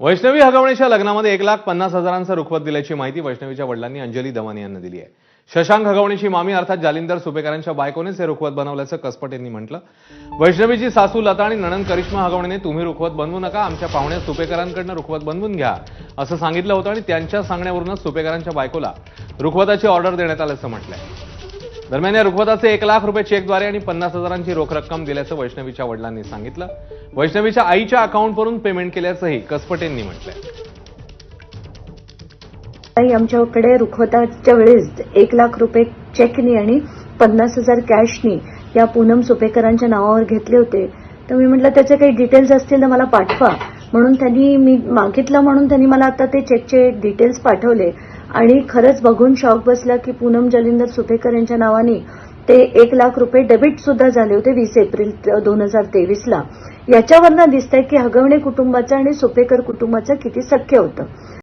वैष्णवी हगवणेच्या लग्नामध्ये एक लाख पन्नास हजारांचं रुखवत दिल्याची माहिती वैष्णवीच्या वडिलांनी अंजली दमानी यांना दिली आहे. शशांक हगवणीची मामी अर्थात जालिंदर सुपेकरांच्या बायकोनेच हे रुखवत बनवल्याचं कसपट यांनी म्हटलं. वैष्णवीची सासू लता आणि नणन करिश्मा हगवणीने तुम्ही रुखवत बनवू नका आमच्या पाहुण्या सुपेकरांकडनं रुखवत बनवून घ्या असं सांगितलं होतं आणि त्यांच्या सांगण्यावरूनच सुपेकरांच्या बायकोला रुखवताची ऑर्डर देण्यात आल्याचं म्हटलंय. दरम्यान या रुखवताचे एक लाख रुपये चेकद्वारे आणि पन्नास हजारांची रोख रक्कम दिल्याचं वैष्णवीच्या वडिलांनी सांगितलं. वैष्णवीच्या आईच्या अकाउंटवरून पेमेंट केल्याचंही कसपटेंनी म्हटलंय. ताई आमच्याकडे रुखवताच्या वेळेस एक लाख रुपये चेकनी आणि पन्नास हजार कॅशनी या पूनम सुपेकरांच्या नावावर घेतले होते. तर मी म्हटलं त्याचे काही डिटेल्स असतील तर मला पाठवा. म्हणून त्यांनी मी मागितलं म्हणून त्यांनी मला आता ते चेकचे डिटेल्स पाठवले. आणि खरंच बघून शॉक बसला की पूनम जलिंदर सुपेकर यांच्या नावाने ते एक लाख रुपये डेबिट सुद्धा झाले होते वीस एप्रिल दोन हजार तेवीसला. याच्यावरनं दिसतंय की हगवणे कुटुंबाचं आणि सुपेकर कुटुंबाचं किती सख्य होतं.